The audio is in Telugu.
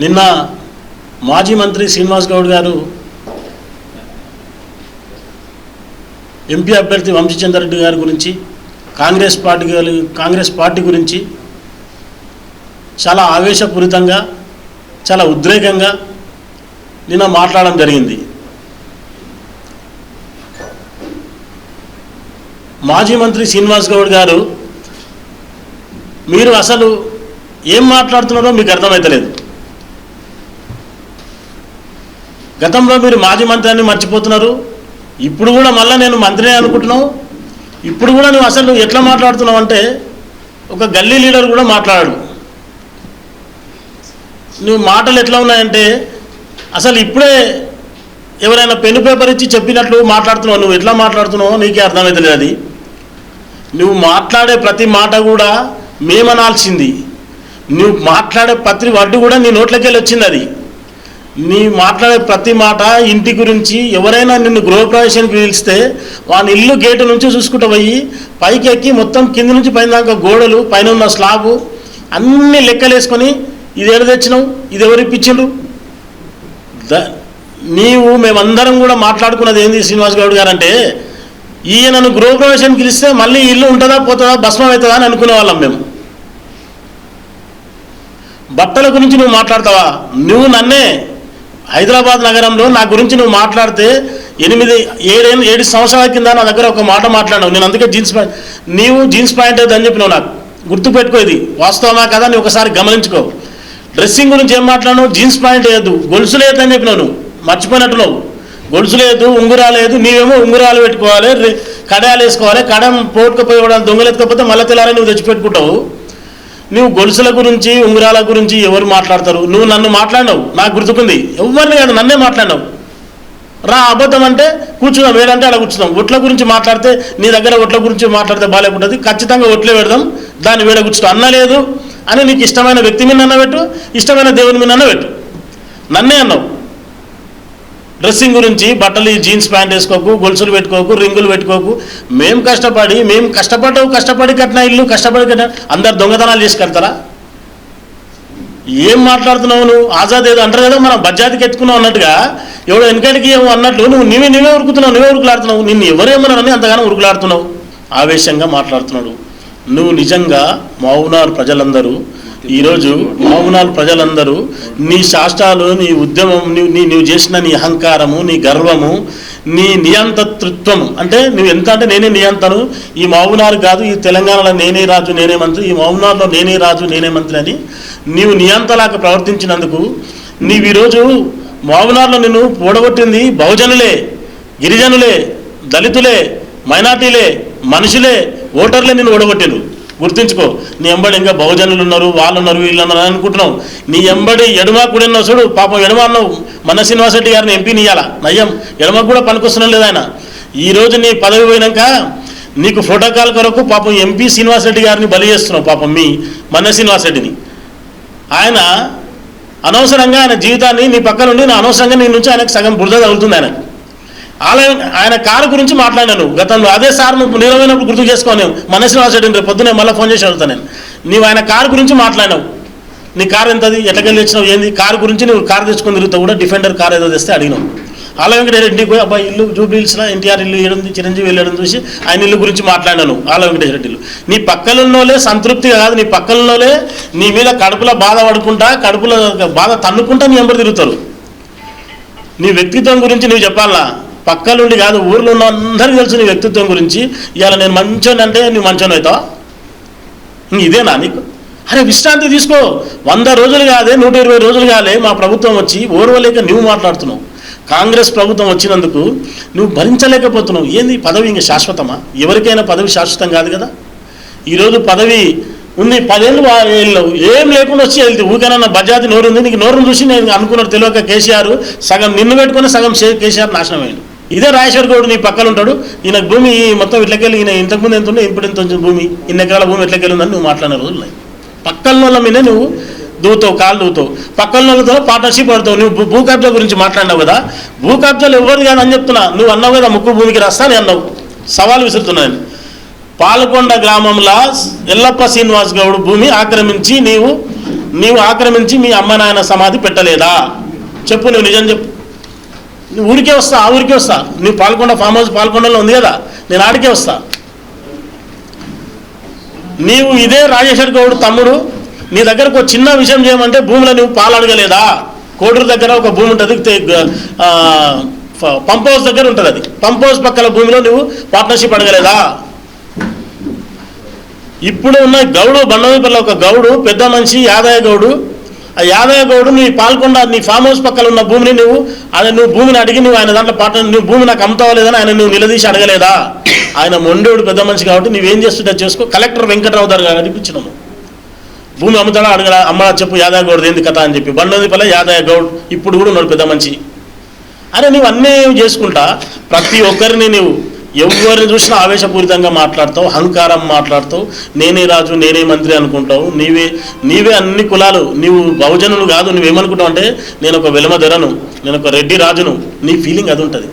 నిన్న మాజీ మంత్రి శ్రీనివాస్ గౌడ్ గారు ఎంపీ అభ్యర్థి వంశీచంద్రరెడ్డి గారి గురించి కాంగ్రెస్ పార్టీ కాంగ్రెస్ పార్టీ గురించి చాలా ఆవేశపూరితంగా చాలా ఉద్రేకంగా నిన్న మాట్లాడడం జరిగింది. మాజీ మంత్రి శ్రీనివాస్ గౌడ్ గారు మీరు అసలు ఏం మాట్లాడుతున్నారో మీకు అర్థమవుతలేదు గతంలో మీరు మాజీ మంత్రి అని మర్చిపోతున్నారు. ఇప్పుడు కూడా మళ్ళీ నేను మంత్రినే అనుకుంటున్నావు. ఇప్పుడు కూడా నువ్వు అసలు ఎట్లా మాట్లాడుతున్నావు అంటే ఒక గల్లీ లీడర్ కూడా మాట్లాడాడు. నువ్వు మాటలు ఎట్లా ఉన్నాయంటే అసలు ఇప్పుడే ఎవరైనా పెన్ను పేపర్ ఇచ్చి చెప్పినట్లు మాట్లాడుతున్నావు. నువ్వు ఎట్లా మాట్లాడుతున్నావో నీకే అర్థమవుతలేదు అది. నువ్వు మాట్లాడే ప్రతి మాట కూడా మేమనాల్సింది. నువ్వు మాట్లాడే ప్రతి వడ్డు కూడా నీ నోట్లకెళ్ళి వచ్చింది అది. నీ మాట్లాడే ప్రతి మాట ఇంటి గురించి ఎవరైనా నిన్ను గృహప్రవేశానికి పిలిస్తే వాని ఇల్లు గేటు నుంచి చూసుకుంటూ పోయి పైకి ఎక్కి మొత్తం కింద నుంచి పైన దాకా గోడలు పైన ఉన్న స్లాబు అన్ని లెక్కలేసుకొని ఇది ఎడ తెచ్చినావు? ఇది ఎవరు ఇప్పించిండ్రు? ద నీవు మేమందరం కూడా మాట్లాడుకున్నది ఏంది శ్రీనివాస్ గౌడ్ గారు అంటే ఈయనను గృహప్రవేశానికి పిలిస్తే మళ్ళీ ఇల్లు ఉంటుందా పోతుందా భస్మం అవుతుందా అని అనుకునే వాళ్ళం మేము. బట్టల గురించి నువ్వు మాట్లాడతావా? నువ్వు నన్నే హైదరాబాద్ నగరంలో నా గురించి నువ్వు మాట్లాడితే ఎనిమిది ఏడేళ్ళు ఏడు సంవత్సరాల కింద నా దగ్గర ఒక మాట మాట్లాడావు నేను అందుకే జీన్స్ ప్యాంట్ నీవు జీన్స్ ప్యాంట్ అని చెప్పినావు నాకు. గుర్తుపెట్టుకో ఇది. వాస్తవమా కదా? నీ ఒకసారి గమనించుకో. డ్రెస్సింగ్ గురించి ఏం మాట్లాడినావు? జీన్స్ ప్యాంట్ వేయద్దు గొలుసు లేదు అని చెప్పినావు నువ్వు. మర్చిపోయినట్టు నువ్వు. గొలుసు లేదు ఉంగురాలు లేదు నీవేమో ఉంగురాలు పెట్టుకోవాలి కడాయాలు వేసుకోవాలి కడం పోటుకపోయి దొంగలు ఎత్తుకపోతే మళ్ళీ తెల్లారని నువ్వు తెచ్చిపెట్టుకుంటావు. నువ్వు గొలుసుల గురించి ఉంగరాల గురించి ఎవరు మాట్లాడతారు? నువ్వు నన్ను మాట్లాడినావు నాకు గుర్తుకుంది. ఎవరిని కాదు నన్నే మాట్లాడినావు. రా అబద్ధం అంటే కూర్చున్నాం వేడంటే అలా కూర్చున్నాం. ఒట్ల గురించి మాట్లాడితే నీ దగ్గర ఒట్ల గురించి మాట్లాడితే బాగాలేకుంటుంది ఖచ్చితంగా ఒట్లే పెడదాం దాన్ని వేడ కూర్చుంటాం. అన్న లేదు అని నీకు ఇష్టమైన వ్యక్తి మీద అన్న పెట్టు ఇష్టమైన దేవుని మీద అన్న పెట్టు. నన్నే అన్నావు. డ్రెస్సింగ్ గురించి బట్టలు జీన్స్ ప్యాంట్ వేసుకోకు గొలుసులు పెట్టుకోకు రింగులు పెట్టుకోకు. మేము కష్టపడి మేము కష్టపడ్డావు కష్టపడి కట్టిన ఇల్లు కష్టపడి కట్టిన అందరు దొంగతనాలు చేసి కడతారా ఏం మాట్లాడుతున్నావు నువ్వు? ఆజాద్ ఏదో అంటారు కదా మనం బజ్జాతికి ఎత్తుకున్నావు అన్నట్టుగా. ఎవడో వెనకడికి ఏమో అన్నట్లు నువ్వు నీవే నీవే ఉరుకుతున్నావు నువ్వే ఉరుకులాడుతున్నావు. నిన్ను ఎవరేమన్నారని అంతగానో ఉరుకులాడుతున్నావు. ఆవేశంగా మాట్లాడుతున్నాడు. నువ్వు నిజంగా మౌనార్ ప్రజలందరూ ఈరోజు మౌనాల్ ప్రజలందరూ నీ శాస్త్రాలు నీ ఉద్యమం నీ- నీ నువ్వు చేసిన నీ అహంకారము నీ గర్వము నీ నియంతృత్వము. అంటే నువ్వు ఎంత అంటే నేనే నియంతను. ఈ మౌనాలు కాదు ఈ తెలంగాణలో నేనే రాజు నేనే మంత్రి ఈ మౌనాల్లో నేనే రాజు నేనే మంత్రి అని నీవు నియంతలాగా ప్రవర్తించినందుకు నీవు ఈరోజు మౌనాల్లో నిన్ను పూడగొట్టింది బహుజనులే గిరిజనులే దళితులే మైనార్టీలే మనుషులే ఓటర్లే నిన్ను ఓడగొట్టిండ్రు గుర్తుంచుకో నీ ఎంబడి ఇంకా బహుజనులు ఉన్నారు వాళ్ళు ఉన్నారు వీళ్ళు ఉన్నారు అని అనుకుంటున్నావు. నీ ఎంబడి ఎడమ కూడా ఉన్న చూడు పాపం ఎడమ అన్నావు మన శ్రీనివాస రెడ్డి గారిని ఎంపీని ఇవ్వాల నయ్యం. ఎడమ కూడా పనికొస్తున్నాం లేదు ఆయన. ఈ రోజు నీ పదవి పోయినాక నీకు ప్రోటోకాల్ కొరకు పాపం ఎంపీ శ్రీనివాసరెడ్డి గారిని బలి చేస్తున్నావు పాపం మీ మన శ్రీనివాసరెడ్డిని. ఆయన అనవసరంగా ఆయన జీవితాన్ని నీ పక్కన ఉండి నా అనవసరంగా నీ నుంచి ఆయనకు సగం బురద తగులుతుంది ఆయనకు. ఆలయం ఆయన కారు గురించి మాట్లాడినాను గతంలో అదే సార్ నువ్వు నిలవైనప్పుడు గుర్తు చేసుకోను మనసు రాసాడు రేపు పొద్దునే మళ్ళీ ఫోన్ చేసి వెళ్తాను నేను. నీవు ఆయన కారు గురించి మాట్లాడినావు. నీ కారు ఎంతది? ఎట్లకెళ్ళి తెచ్చినావు? ఏంది? కారు గురించి నువ్వు కారు తెచ్చుకొని తిరుగుతావు కూడా డిఫెండర్ కార్ ఏదో తెస్తే అడిగినావు. ఆలయం వెంకటేశ్వర పోయి అబ్బాయి ఇల్లు జూబ్లీ హిల్స్లో ఎన్టీఆర్ ఇల్లు ఏడుంది చిరంజీవి వెళ్ళడం చూసి ఆయన ఇల్లు గురించి మాట్లాడినాను. ఆలయం వెంకటేశ్వర ఇల్లు. నీ పక్కలలోనే సంతృప్తి కాదు. నీ పక్కలలోనే నీ మీద కడుపులో బాధ పడుకుంటా కడుపులో బాధ తన్నుకుంటా నీ ఎంబరు తిరుగుతారు. నీ వ్యక్తిత్వం గురించి నువ్వు చెప్పాలా? పక్కలుండి కాదు ఊర్లో ఉన్న అందరికీ తెలుసు నీ వ్యక్తిత్వం గురించి ఇవాళ నేను మంచోని అంటే నువ్వు మంచోని అవుతావా? ఇదేనా నీకు? అరే విశ్రాంతి తీసుకో. వంద రోజులు కాదే నూట ఇరవై రోజులు కాలే మా ప్రభుత్వం వచ్చి ఓర్వలేక నువ్వు మాట్లాడుతున్నావు. కాంగ్రెస్ ప్రభుత్వం వచ్చినందుకు నువ్వు భరించలేకపోతున్నావు. ఏంది పదవి ఇంకా శాశ్వతమా? ఎవరికైనా పదవి శాశ్వతం కాదు కదా? ఈరోజు పదవి ఉంది పదేళ్ళు వెళ్ళవు ఏం లేకుండా వచ్చి వెళ్తే ఊకేనన్న బజాతి నోరు ఉంది నీకు నోరును చూసి నేను అనుకున్నాడు తెలియక కేసీఆర్ సగం నిన్ను పెట్టుకుని సగం కేసీఆర్ నాశనం అయ్యాడు ఇదే రాజేశ్వర గౌడ్ నీ పక్కన ఉంటాడు. ఈయన భూమి మొత్తం ఇట్లకెళ్ళి ఈయన ఇంతకుముందు ఎంత ఉండే ఇప్పుడు ఎంత ఉంది భూమి ఇన్ని ఎకరాల భూమి ఎట్లకెళ్ళి ఉందని నువ్వు మాట్లాడిన రోజులు ఉన్నాయి. పక్కన వాళ్ళ మీద నువ్వు దూతావు కాళ్ళు దూతావు. పక్కన వాళ్ళతో పార్ట్నర్షిప్ పడతావు. నువ్వు భూ- కబ్జా గురించి మాట్లాడినావు కదా. భూ కబ్జాలు ఎవరు కాదు అని చెప్తున్నా. నువ్వు అన్నావు కదా ముక్కు భూమికి రాస్తాను అన్నావు. సవాల్ విసురుతున్నాను పాలకొండ గ్రామంలో ఎల్లప్ప శ్రీనివాస్ గౌడ్ భూమి ఆక్రమించి నీవు నీవు ఆక్రమించి మీ అమ్మ నాయన సమాధి పెట్టలేదా? చెప్పు నువ్వు నిజం చెప్పు. నువ్వు ఊరికే వస్తా ఆ ఊరికే వస్తా. నువ్వు పాల్గొండ ఫామ్ హౌస్ పాల్గొండలో ఉంది కదా నేను ఆడికే వస్తా. నీవు ఇదే రాజేశ్వర్ గౌడ్ తమ్ముడు నీ దగ్గరకు ఒక చిన్న విషయం చేయమంటే భూమిలో నువ్వు పాలు అడగలేదా? కోడూరు దగ్గర ఒక భూమి ఉంటుంది పంప్ హౌస్ దగ్గర ఉంటుంది అది. పంప్ హౌస్ పక్కల భూమిలో నువ్వు పార్ట్నర్షిప్ అడగలేదా? ఇప్పుడు ఉన్న గౌడు బండవీపల్లి ఒక గౌడు పెద్ద మనిషి యాదయ్య గౌడు యాదయ్య గౌడు నీ పాల్కొండ నీ ఫామ్ హౌస్ పక్కన ఉన్న భూమిని నువ్వు ఆయన నువ్వు భూమిని అడిగి నువ్వు ఆయన దాంట్లో పాట నువ్వు భూమి నాకు అమ్ముతావా లేదని ఆయన నువ్వు నిలదీసి అడగలేదా? ఆయన మొండోడు పెద్ద మనిషి కాబట్టి నువ్వేం చేస్తుంటే చేసుకో. కలెక్టర్ వెంకటరావు గారు గారికి ఇచ్చినాము. భూమి అమ్ముతాడా అడగడా? అమ్మ చెప్పు యాదయ్య గౌడ్ ఏంది కథ అని చెప్పి. బండవీపల్లి యాదయ్య గౌడ్ ఇప్పుడు కూడా ఉన్నాడు పెద్ద మనిషి. అరే నువ్వు అన్నీ చేసుకుంటా. ప్రతి ఒక్కరిని నువ్వు ఎవరిని చూసినా ఆవేశపూరితంగా మాట్లాడతావు అహంకారం మాట్లాడతావు. నేనే రాజు నేనే మంత్రి అనుకుంటావు. నీవే నీవే అన్ని కులాలు నీవు బహుజనులు కాదు నువ్వేమనుకుంటావు అంటే నేను ఒక వెలమధరను నేను ఒక రెడ్డి రాజును నీ ఫీలింగ్ అది ఉంటుంది